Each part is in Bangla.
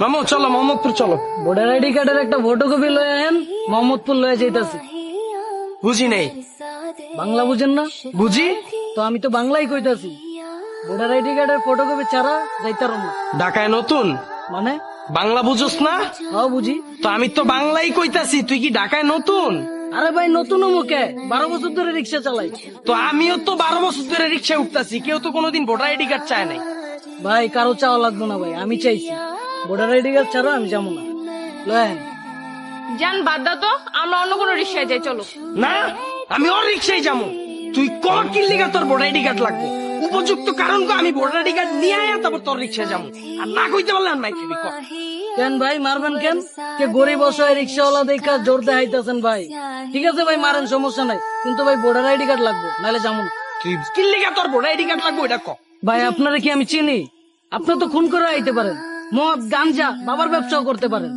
মামু চলো মোহাম্মদপুর চলো। ভোটার আইডি কার্ডের একটা ফটোকপি লয়ে আহেন মোহাম্মদপুর লয়ে যাইতাছি। বুঝি নেই। বাংলা বুঝেন না? বুঝি? তো আমি তো বাংলাই কইতাছি। ভোটার আইডি কার্ডের ফটোকপি ছাড়া যাইতারম না। ঢাকায় নতুন? মানে? বাংলা বুঝোস না? হ্যাঁ বুঝি। তো আমি তো বাংলাই কইতাছি তুই কি ঢাকায় নতুন? আরে ভাই নতুন মুখে বারো বছর ধরে রিক্সা চালাই। তো আমিও তো বারো বছর ধরে রিক্সায় উঠতাছি কেউ তো কোনোদিন ভোটার আইডি কার্ড চায় নাই। ভাই কারও চাওয়া লাগবে না ভাই আমি চাইছি। ভোটার আইডি কার্ড ছাড়া আমি যাব না। লয়ে আহেন যান বাদ দাও তো আমরা অন্য কোনো রিক্সায় যাই চলো। না আমি ওর রিক্সায় যাব। তুই তোর ভোটার আইডি কার্ড লাগবে? উপযুক্ত কারণ কো আমি ভোটার আইডি কার্ড নিয়ে আয়া তারপর তোর রিক্সায় যাব। আর না কইতে পারলে আর কেন ভাই মারবেন কেন? কে গরিব অসহায় রিক্সাওয়ালা দেখা জোর দেখাইতেছেন ভাই। ঠিক আছে ভাই মারেন সমস্যা নাই। কিন্তু ভাই ভোটার আইডি কার্ড লাগবে নাহলে যাব না। তুই কিল্লিগা তোর ভোটার আইডি কার্ড লাগবে ওইটা ক। ভাই আপনারা কি আমি চিনি? আপনি তো খুন করে আইতে পারেন। মদ গাঞ্জা বাবার ব্যবসাও করতে পারেন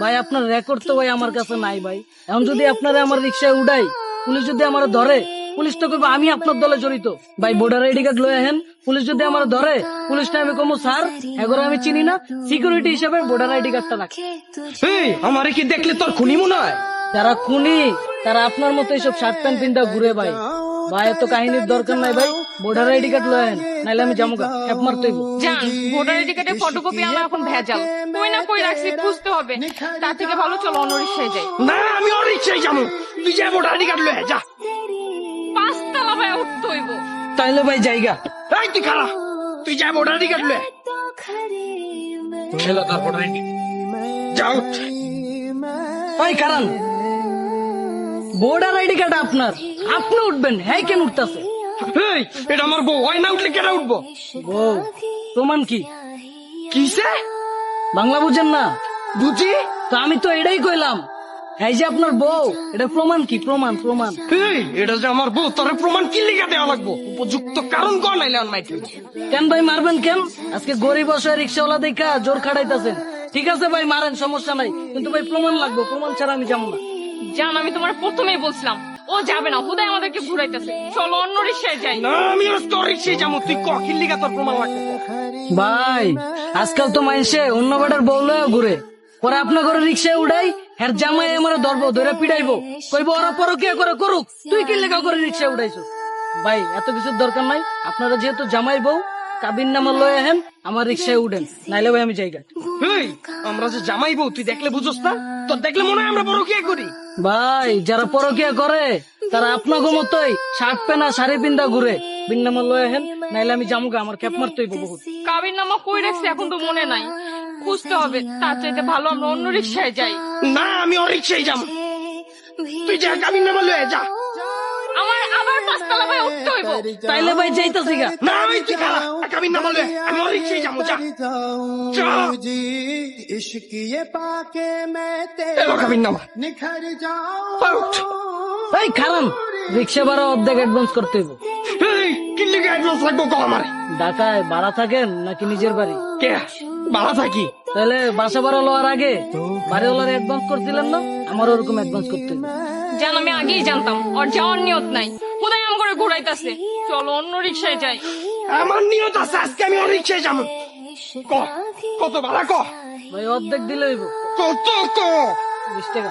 ভাই আপনার রেকর্ড তো ভাই আমার কাছে নাই ভাই। এখন যদি আপনারা আমার রিক্সায় উড়াই পুলিশ যদি আমার ধরে পুলিশ তো কইবো আমি আপনার দলে জড়িত। ভাই ভোটার আইডি কার্ড লয়ে আহেন পুলিশ যদি আমার ধরে পুলিশটা আমি কমো স্যার এগুলো আমি চিনি না। সিকিউরিটি হিসেবে ভোটার আইডি কার্ডটা রাখ। এই আমারে কি দেখলে তোর খুনি মনে হয়? তারা খুনি তারা আপনার মতো এইসব শার্ট প্যান্ট পিনটা ঘুরে ভাই। ভাই এত কাহিনীর দরকার নাই ভাই। ভোটার আইডি কার্ড লয়ে নাইলে আমি জামুকা হ্যাপ মারতেইব যান ভোটার আইডি কার্ডের ফটোকপি আমার এখন ভেজাল। কই না কই রাখছি খুঁজতে হবে। তার থেকে ভালো চলো অন্য রিক্সায় যাই। না আমি ওর রিক্সায় যাব। তুই যা ভোটার আইডি কার্ড লয়ে যা। পাঁচতলা ভাই উঠতে হইব। তাইলে ভাই জায়গা। এই তুই খারা তুই যা ভোটার আইডি কার্ড লয়ে। ছেলে তোর ভোটার আইডি যাও ভাই কারণ ভোটার আইডি কার্ড আপনার। আপনি উঠবেন হ্যাঁ কেন উঠতেছে? এই এটা আমার বউ। হয় না উঠলে কেন উঠবো? বউ প্রমাণ কি? কিসে? বাংলা বুঝেন না। বুঝি? তো আমি তো এটাই কইলাম। এই যে আপনার বউ এটা প্রমাণ কি? প্রমাণ প্রমাণ। এই এটা যে আমার বউ তোর প্রমাণ কি লিখা দেওয়া লাগবো? উপযুক্ত কারণ কর নাইলে আর মাইতে কেন ভাই মারবেন কেন? আজকে গরিব অসহায় রিক্সাওয়ালা দেখা জোর খাড়াইতেছেন ঠিক আছে ভাই মারেন সমস্যা নাই। কিন্তু ভাই প্রমাণ লাগবে। প্রমাণ ছাড়া আমি যাব না। জান আমি তোমার প্রথমেই বলছিলাম। ও যাবে না হুদায় আমাদেরকে ঘুরাইতেছে। চলো অন্য রিক্সায় যাই। না আমি তোর রিক্সায় যাব তুই ক কি লিখা তোর প্রমাণ লাগবে? ভাই আজকাল তো মানুষে অন্য বেটার বউ ঘুরে। পরে আপনার ঘরে রিক্সায় উঠাই হ্যার জামাই আমার ধরবো ধরে পিটাইবো। কইবো ওরা পরকিয়া করে করুক তুই কি লেখা করে রিক্সায় উঠাইছো? ভাই এত কিছুর দরকার নাই। আপনারা যেহেতু জামাই বউ কাবিন নামা লয়ে আহেন আমার রিক্সায় উঠেন নাইলে ভাই আমি জায়গা আমরা যে জামাই বউ তুই দেখলে বুঝোস না? তোর দেখলে মনে হয় আমরা বড় কে করি। ভাই যারা পরকিয়া করে তারা আপনাকে মতোই শার্ট পেনা শাড়ি পিন্দা ঘুরে। বিন নামা লয়ে আহেন নাইলে আমি জামুগা আমার ক্যাপ মারতেই বহুত। কাবির নামা কই রাখছি এখন তো মনে নাই। খুঁজতে হবে তার চাইতে ভালো আমরা অন্য রিক্সায় যাই। না আমি ওর রিক্সায় যাব তুই যা কাবিন নামা লয়ে যা। তাইলে ভাই যাইতাছি গা। না আমি আমি না বলে আমি চাই যাব যা। ইশকিয়ে পাকে মে তেরে কামিন নামা নিখর যাও। এই কারণ রিক্সা ভাড়া অর্ধেক অ্যাডভান্স করতে হইব। কিল্লিকে অ্যাডভান্স লাগবো কম আমার? ঢাকায় ভাড়া থাকেন নাকি নিজের বাড়ি? কে? ভাড়া থাকি। তাহলে বাসা ভাড়া লওয়ার আগে বাড়ি ওলার অ্যাডভান্স করছিলেন না? আমার ওরকম অ্যাডভান্স করতে হবে জান আমি আগেই জানতাম ওর যাওয়ার নিয়ত নাই। হুদায় আম করে ঘুরাইতেছে। চলো অন্য রিক্সায় যাই। আমার নিয়ত আছে আজকে আমি ওর রিক্সায় যাব। কত ভাড়া ক? ভাই অর্ধেক দিলে হইব। কত ক? বিশ টাকা।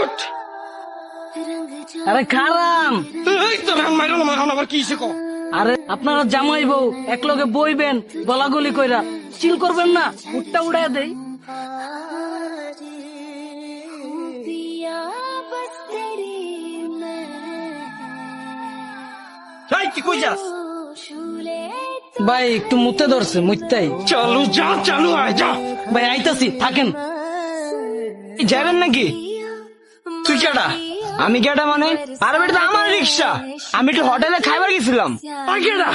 উঠ। আরে খারাম। এই তো রান মাইরাল এখন আবার কি ক? আরে আপনারা জামাই বউ এক লগে বইবেন গলাগলি কইরা। চিল করবেন না উঠটা উড়াই দেই। এই কি কই যাস ভাই একটু মুতে ধরছে মুত্তাই। চলো যা চালু আয় যা। ভাই আইতাছি থাকেন। যাবেন নাকি? তুই কেডা? আমি কেডা মানে? আর বেটা আমার রিক্সা। আমি একটু হোটেলে খাইবার গেছিলাম। কেডা?